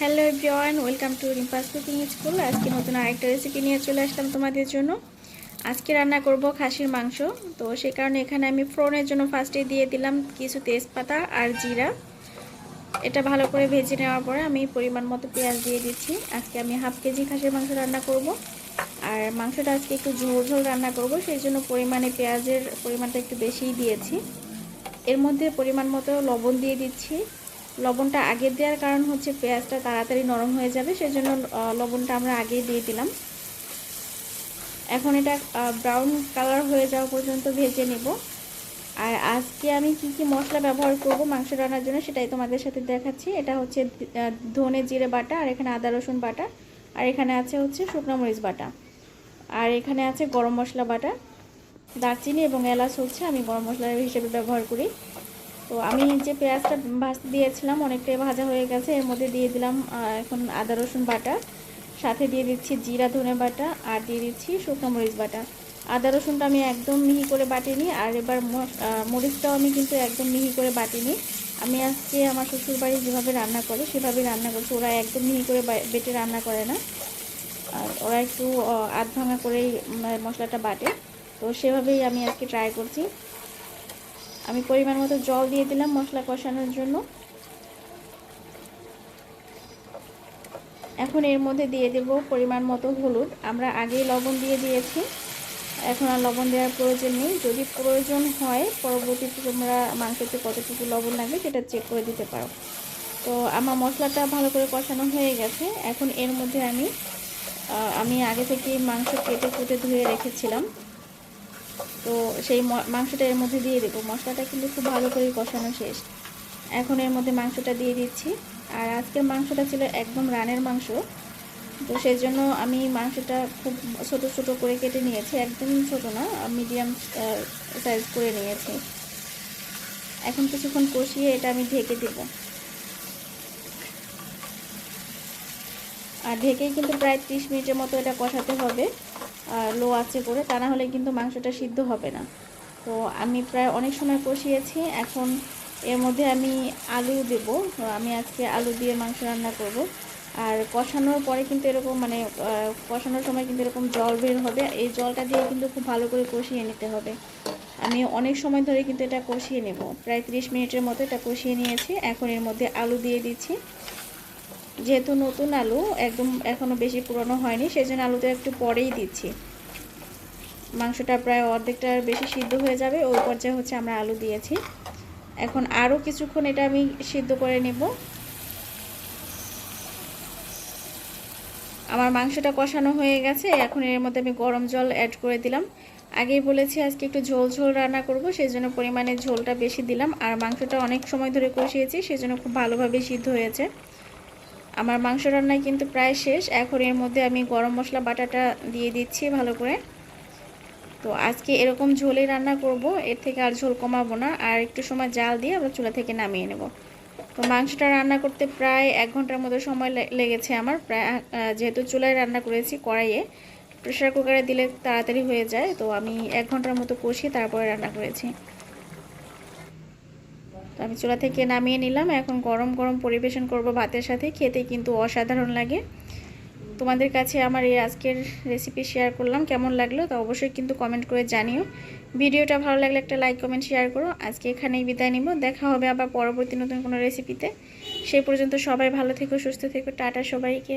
Hello everyone, welcome to Rimpa's cooking school আজকে নতুন আরেকটা রেসিপি নিয়ে চলে আসলাম তোমাদের জন্য। আজকে রান্না করব খাসির মাংস। তো সে কারণে এখানে আমি ফ্রনের জন্য ফার্স্টে দিয়ে দিলাম কিছু তেজপাতা আর জিরা। এটা ভালো করে ভেজে নেওয়ার পরে আমি পরিমাণ মতো পেঁয়াজ দিয়ে দিচ্ছি। আজকে আমি হাফ কেজি খাসির মাংস রান্না করব। আর মাংসটা আজকে একটু ঝোল ঝোল রান্না করব, সেই জন্য পরিমাণে পেঁয়াজের পরিমাণটা একটু বেশিই দিয়েছি। এর মধ্যে পরিমাণ মতো লবণ দিয়ে দিচ্ছি। লবণটা আগে দেওয়ার কারণ হচ্ছে পেঁয়াজটা তাড়াতাড়ি নরম হয়ে যাবে, সেজন্য লবণটা আমরা আগেই দিয়ে দিলাম। এখন এটা ব্রাউন কালার হয়ে যাওয়া পর্যন্ত ভেজে নেব। আর আজকে আমি কি কি মশলা ব্যবহার করব মাংস রান্নার জন্য সেটাই তোমাদের সাথে দেখাচ্ছি। এটা হচ্ছে ধনে জিরে বাটা, আর এখানে আদা রসুন বাটা, আর এখানে আছে হচ্ছে শুকনো মরিচ বাটা। আর এখানে আছে গরম মশলা বাটা, দারচিনি এবং এলাচ হচ্ছে আমি গরম মশলা হিসেবে ব্যবহার করি। তো আমি যে পেঁয়াজটা ভাজতে দিয়েছিলাম, অনেকটাই ভাজা হয়ে গেছে। এর মধ্যে দিয়ে দিলাম এখন আদা, রসুন বাটা। সাথে দিয়ে দিচ্ছি জিরা, ধনে বাটা, আর দিয়ে দিচ্ছি শুকনো মরিচ বাটা। আদা, রসুনটা আমি একদম মিহি করে বাটিনি, আর এবার মরিচটাও আমি কিন্তু একদম মিহি করে বাটিনি। আমি আজকে আমার শ্বশুরবাড়ি যেভাবে রান্না করে, সেভাবেই রান্না করছি। ওরা একদম মিহি করে বেটে রান্না করে না। আর ওরা একটু আধ ভাঙা করেই মশলাটা বাটে। তো সেভাবেই আমি আজকে ট্রাই করছি। আমি পরিমাণ মতো জল দিয়ে দিলাম মশলা কষানোর জন্য। এখন এর মধ্যে দিয়ে দেব পরিমাণ মতো হলুদ। আমরা আগেই লবণ দিয়ে দিয়েছি। এখন আর লবণ দেওয়ার প্রয়োজন নেই। যদি প্রয়োজন হয়, পরবর্তীতে তোমরা মাংসতে কতটুকু লবণ লাগবে সেটা চেক করে দিতে পারো। তো আমার মশলাটা ভালো করে কষানো হয়ে গেছে। এখন এর মধ্যে আমি আমি আগে থেকে মাংস কেটে কুটে ধুয়ে রেখেছিলাম। তো সেই মাংসটা এর মধ্যে দিয়ে দেবো। মশলাটা কিন্তু খুব ভালো করে কষানো শেষ। এখন এর মধ্যে মাংসটা দিয়ে দিচ্ছি। আর আজকের মাংসটা ছিল একদম রানের মাংস। তো সেই জন্য আমি মাংসটা খুব ছোট ছোট করে কেটে নিয়েছি। একদম ছোট না, মিডিয়াম সাইজ করে নিয়েছি। এখন কিছুক্ষণ কষিয়ে এটা আমি ঢেকে দেব। আর ঢেকেই কিন্তু প্রায় ত্রিশ মিনিটের মতো এটা কষাতে হবে। লো আছে করে, তা না হলে কিন্তু মাংসটা সিদ্ধ হবে না। তো আমি প্রায় অনেক সময় কষিয়েছি, এখন এর মধ্যে আমি আলু দেব। আমি আজকে আলু দিয়ে মাংস রান্না করব। আর কষানোর পরে কিন্তু এরকম মানে কষানোর সময় কিন্তু এরকম জল বের হবে। এই জলটা দিয়ে কিন্তু খুব ভালো করে কষিয়ে নিতে হবে। আমি অনেক সময় ধরে কিন্তু এটা কষিয়ে নেব। প্রায় 30 মিনিটের মতো এটা কষিয়ে নিয়েছি। এখন এর মধ্যে আলু দিয়ে দিচ্ছি। যেহেতু নতুন আলু, একদম এখনও বেশি পুরনো হয়নি সেই জন্য আলুটা একটু পরেই দিচ্ছি। মাংসটা প্রায় অর্ধেকটার বেশি সিদ্ধ হয়ে যাবে, ওই পর্যায়ে হচ্ছে আমরা আলু দিয়েছি। এখন আরও কিছুক্ষণ এটা আমি সিদ্ধ করে নেব। আমার মাংসটা কষানো হয়ে গেছে, এখন এর মধ্যে আমি গরম জল অ্যাড করে দিলাম। আগেই বলেছি আজকে একটু ঝোল ঝোল রান্না করব সেই জন্য পরিমাণে ঝোলটা বেশি দিলাম। আর মাংসটা অনেক সময় ধরে কষিয়েছি সেই জন্য খুব ভালোভাবে সিদ্ধ হয়েছে। আমার মাংস রান্নায় কিন্তু প্রায় শেষ। এখন এর মধ্যে আমি গরম মশলা, বাটাটা দিয়ে দিচ্ছি ভালো করে। তো আজকে এরকম ঝোলে রান্না করব। এর থেকে আর ঝোল কমাবো না। আর একটু সময় জাল দিয়ে আমরা চুলা থেকে নামিয়ে নেব। তো মাংসটা রান্না করতে প্রায় এক ঘণ্টার মতো সময় লেগেছে আমার। প্রায় যেহেতু চুলায় রান্না করেছি কড়াইয়ে প্রেশার কুকারে দিলে তাড়াতাড়ি হয়ে যায়। তো আমি এক ঘণ্টার মতো কষিয়ে তারপরে রান্না করেছি। তো আমি চুলা থেকে নামিয়ে নিলাম। এখন গরম গরম পরিবেশন করব ভাতের সাথে। খেতে কিন্তু অসাধারণ লাগে। তোমাদের কাছে আমার এই আজকের রেসিপি শেয়ার করলাম। কেমন লাগল তো অবশ্যই কিন্তু কমেন্ট করে জানিও। ভিডিওটা ভালো লাগলে একটা লাইক কমেন্ট শেয়ার করো। আজকে এখানেই বিদায় নিব। দেখা হবে আবার পরবর্তী নতুন কোনো রেসিপিতে সেই পর্যন্ত সবাই ভালো থেকো, সুস্থ থেকো। টাটা সবাইকে।